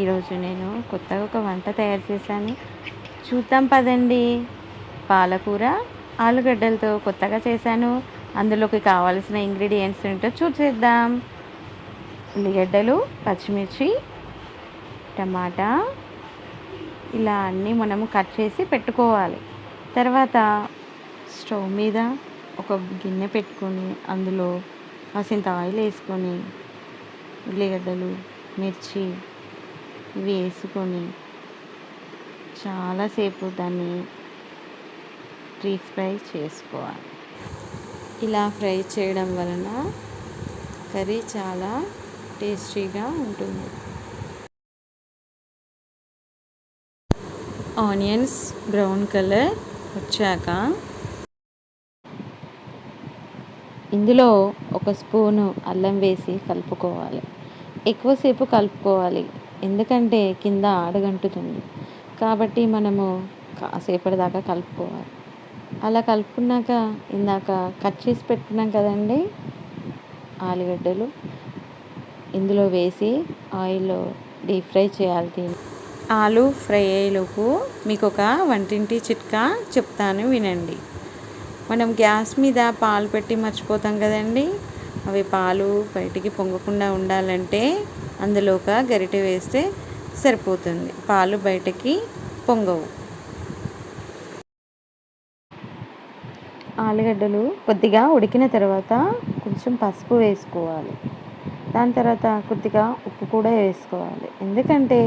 ఈరోజు నేను కొత్తగా ఒక వంట తయారు చేశాను. చూద్దాం పదండి. పాలకూర ఆలుగడ్డలతో కొత్తగా చేశాను. అందులోకి కావాల్సిన ఇంగ్రీడియంట్స్ ఏంటో చూసేద్దాం. ఉల్లిగడ్డలు పచ్చిమిర్చి టమాటా. ఇలా అన్నీ మనము కట్ చేసి పెట్టుకోవాలి. తర్వాత స్టవ్ మీద ఒక గిన్నె పెట్టుకొని అందులో కాసింత ఆయిల్ వేసుకొని ఉల్లిగడ్డలు మిర్చి వేసుకొని చాలాసేపు దాన్ని డీప్ ఫ్రై చేసుకోవాలి. ఇలా ఫ్రై చేయడం వలన కర్రీ చాలా టేస్టీగా ఉంటుంది. ఆనియన్స్ బ్రౌన్ కలర్ వచ్చాక ఇందులో ఒక స్పూను అల్లం వేసి కలుపుకోవాలి. ఎక్కువసేపు కలుపుకోవాలి. ఎందుకంటే కింద ఆడగంటుతుంది కాబట్టి మనము కాసేపటి దాకా కలుపుకోవాలి. అలా కలుపుకున్నాక ఇందాక కట్ చేసి పెట్టుకున్నాం కదండి ఆలుగడ్డలు. ఇందులో వేసి ఆయిల్లో డీప్ ఫ్రై చేయాలి దీన్ని. ఆలు ఫ్రై అయ్యేలోపు మీకు ఒక వంటింటి చిట్కా చెప్తాను వినండి. మనం గ్యాస్ మీద పాలు పెట్టి మర్చిపోతాం కదండి. అవి పాలు బయటికి పొంగకుండా ఉండాలంటే అందులో ఒక గరిటె వేస్తే సరిపోతుంది. పాలు బయటకి పొంగవు. ఆలుగడ్డలు కొద్దిగా ఉడికిన తర్వాత కొంచెం పసుపు వేసుకోవాలి. దాని తర్వాత కొద్దిగా ఉప్పు కూడా వేసుకోవాలి. ఎందుకంటే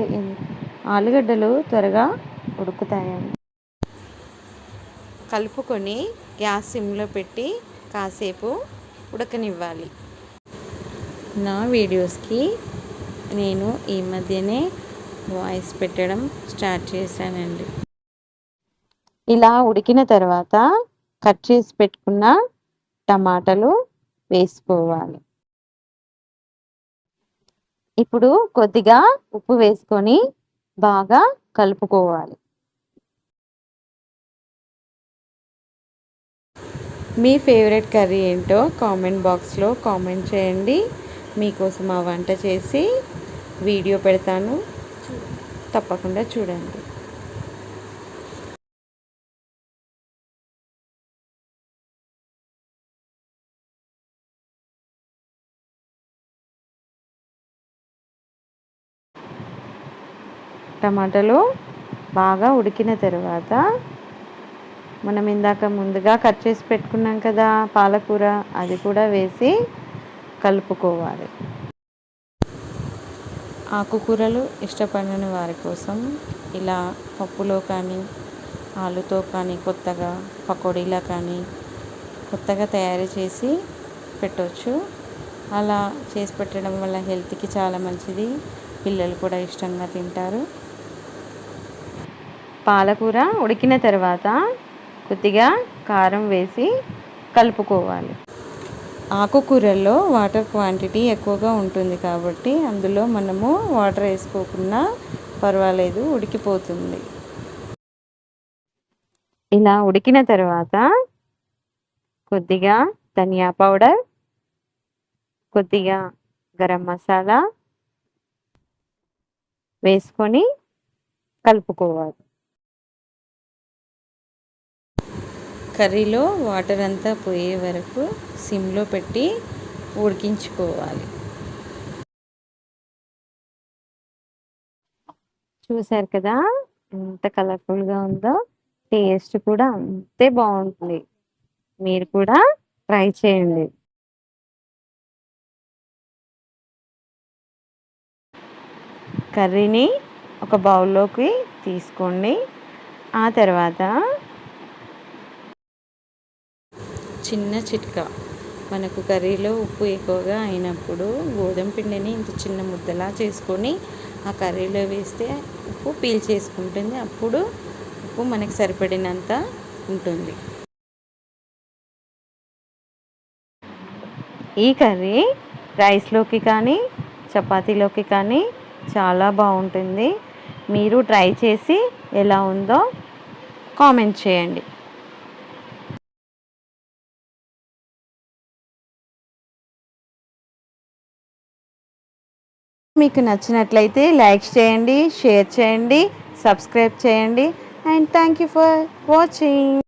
ఆలుగడ్డలు త్వరగా ఉడుకుతాయని కలుపుకొని గ్యాస్ సిమ్లో పెట్టి కాసేపు ఉడకనివ్వాలి. నా వీడియోస్కి నేను ఈ మధ్యనే వాయిస్ పెట్టడం స్టార్ట్ చేశానండి. ఇలా ఉడికిన తర్వాత కట్ చేసి పెట్టుకున్న టమాటాలు వేసుకోవాలి. ఇప్పుడు కొద్దిగా ఉప్పు వేసుకొని బాగా కలుపుకోవాలి. మీ ఫేవరెట్ కర్రీ ఏంటో కామెంట్ బాక్స్లో కామెంట్ చేయండి. మీకోసం ఆ వంట చేసి వీడియో పెడతాను. తప్పకుండా చూడండి. టమాటాలు బాగా ఉడికిన తర్వాత మనం ఇందాక ముందుగా కట్ చేసి పెట్టుకున్నాం కదా పాలకూర అది కూడా వేసి కలుపుకోవాలి. ఆకుకూరలు ఇష్టపడని వారి కోసం ఇలా పప్పులో కానీ ఆలుతో కానీ కొత్తగా పకోడీలా కానీ కొత్తగా తయారు చేసి పెట్టవచ్చు అలా చేసి పెట్టడం వల్ల హెల్త్కి చాలా మంచిది. పిల్లలు కూడా ఇష్టంగా తింటారు. పాలకూర ఉడికిన తర్వాత కొద్దిగా కారం వేసి కలుపుకోవాలి. ఆకుకూరల్లో వాటర్ క్వాంటిటీ ఎక్కువగా ఉంటుంది కాబట్టి అందులో మనము వాటర్ వేసుకోకుండా పర్వాలేదు ఉడికిపోతుంది. ఇలా ఉడికిన తర్వాత కొద్దిగా ధనియా పౌడర్ కొద్దిగా గరం మసాలా వేసుకొని కలుపుకోవాలి. కర్రీలో వాటర్ అంతా పోయే వరకు సిమ్లో పెట్టి ఉడికించుకోవాలి. చూసారు కదా ఎంత కలర్ఫుల్గా ఉందో టేస్ట్ కూడా అంతే బాగుంటుంది. మీరు కూడా ట్రై చేయండి. కర్రీని ఒక బౌల్లోకి తీసుకోండి. ఆ తర్వాత చిన్న చిట్కా. మనకు కర్రీలో ఉప్పు ఎక్కువగా అయినప్పుడు గోధుమ పిండిని ఇంత చిన్న ముద్దలా చేసుకొని ఆ కర్రీలో వేస్తే ఉప్పు పీల్ చేసుకుంటుంది. అప్పుడు ఉప్పు మనకు సరిపడినంత ఉంటుంది. ఈ కర్రీ రైస్లోకి కానీ చపాతీలోకి కానీ చాలా బాగుంటుంది. మీరు ట్రై చేసి ఎలా ఉందో కామెంట్ చేయండి. మీకు నచ్చినట్లయితే లైక్ చేయండి షేర్ చేయండి సబ్స్క్రైబ్ చేయండి. And thank you for watching.